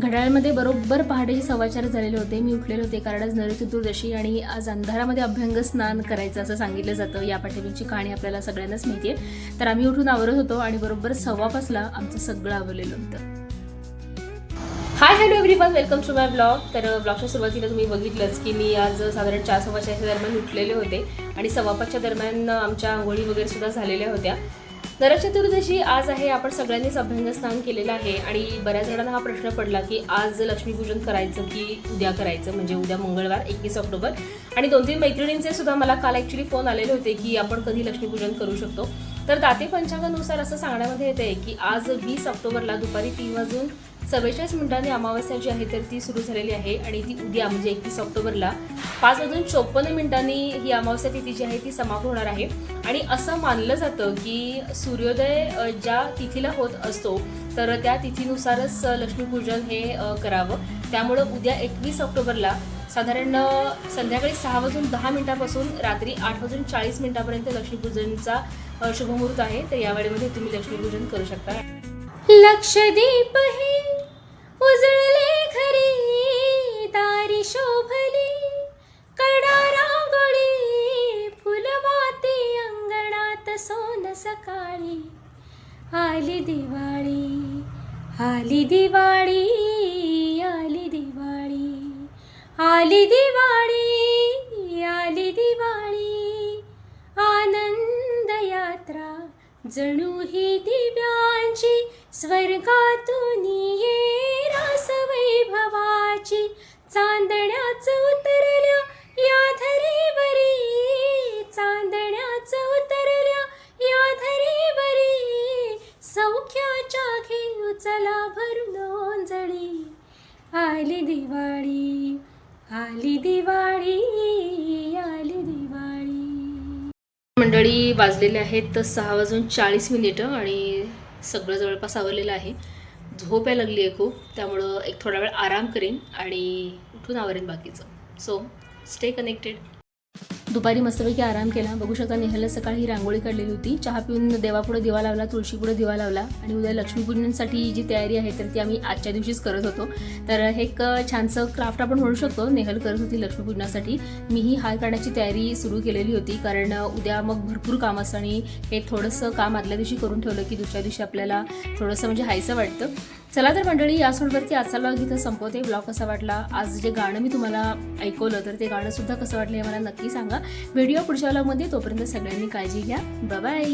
घड्याळमध्ये बरोबर पहाटेचे सव्वाचार झालेले होते मी उठलेले होते कारण आज नरक चतुर्दशी आणि आज अंधारामध्ये अभ्यंग स्नान करायचं असं सांगितलं जातं. या पाठीमागची कहाणी आपल्याला सगळ्यांनाच माहिती आहे. तर आम्ही उठून आवरत होतो आणि बरोबर सव्वा पासला आमचं सगळं आवरलेलं होतं. Hi hello everyone welcome to my blog तर ब्लॉगच्या सुरुवातीला तुम्ही बघितलंच की मी आज साधारण चार सव्वा चारच्या दरम्यान उठलेले होते आणि सव्वा पाचच्या दरम्यान आमच्या आंघोळी वगैरे सुद्धा झालेल्या होत्या. नरक चतुर्दशी आज आहे आपण सगळ्यांनीच अभ्यंग स्नान केलेलं आहे आणि बऱ्याच जणांना हा प्रश्न पडला की आज लक्ष्मीपूजन करायचं की उद्या करायचं? म्हणजे उद्या मंगळवार एकवीस ऑक्टोबर. आणि दोन तीन मैत्रिणींचे सुद्धा मला काल ॲक्च्युली फोन आलेले होते की आपण कधी लक्ष्मीपूजन करू शकतो. तर दाते पंचांगानुसार असं सांगण्यामध्ये येते की आज वीस ऑक्टोबरला दुपारी तीन वाजून चव्वेचाळीस मिनिटांनी अमावस्या जी आहे तर ती सुरू झालेली आहे आणि ती उद्या म्हणजे एकवीस ऑक्टोबरला पाच वाजून चोपन्न मिनिटांनी ही अमावस्या तिथी जी आहे ती समाप्त होणार आहे. आणि असं मानलं जातं की सूर्योदय ज्या तिथीला होत असतो तर त्या तिथीनुसारच लक्ष्मीपूजन हे करावं. त्यामुळं उद्या एकवीस ऑक्टोबरला साधारण संध्याकाळी सहा वाजून दहा मिनिटापासून रात्री आठ वाजून चाळीस मिनिटापर्यंत लक्ष्मीपूजनचा शुभमुहूर्त आहे. तर या वेळेमध्ये तुम्ही लक्ष्मीपूजन करू शकता. लक्षदीप हे उजळले खरी दारी शोभली कडा रांगोळी फुलवाती अंगणात सोन सकाळी. आली दिवाळी आली दिवाळी. आली दिवाळी आली दिवाळी. आनंद यात्रा जणू ही दिव्यांची स्वर्गातून ये रास वैभवाची. चांदण्याच उतरल्या या धरीवरी चांदण्याच उतरल्या या धरीवरी. सौख्याच्या घेऊ चला भरून जळी आली दिवाळी आली दिवाळी आली दिवाळी. मंडळी वाजलेले आहेत सहा वाजून चाळीस मिनिटं आणि सगळं जवळपास आवरलेलं आहे. झोप यायला लागली आहे खूप त्यामुळं एक थोडा वेळ आराम करेन आणि उठून आवरेन बाकीचं. सो स्टे कनेक्टेड दुपारी मस्तपैकी आराम केला. बघू शकता नेहला सकाळी ही रांगोळी काढलेली होती. चहा पिऊन देवापुढे दिवा लावला तुळशीपुढे दिवा लावला आणि उद्या लक्ष्मीपूजनसाठी जी तयारी आहे तर ती आम्ही आजच्या दिवशीच करत होतो. तर हे एक छानसं क्राफ्ट आपण म्हणू शकतो. नेहल करत होती लक्ष्मीपूजनासाठी. मीही हार काढण्याची तयारी सुरू केलेली होती कारण उद्या मग भरपूर काम असतं आणि हे थोडंसं काम आदल्या दिवशी करून ठेवलं की दुसऱ्या दिवशी आपल्याला थोडंसं म्हणजे हायचं वाटतं. चला तर मंडळी यासोबतवरती आजचा ब्लॉग इथं संपवते. ब्लॉग कसा वाटला? आज जे गाणं मी तुम्हाला ऐकवलं तर ते गाणं सुद्धा कसं वाटलं हे मला नक्की सांगा. व्हिडिओ पुढच्या ब्लॉगमध्ये तोपर्यंत सगळ्यांनी काळजी घ्या. बाय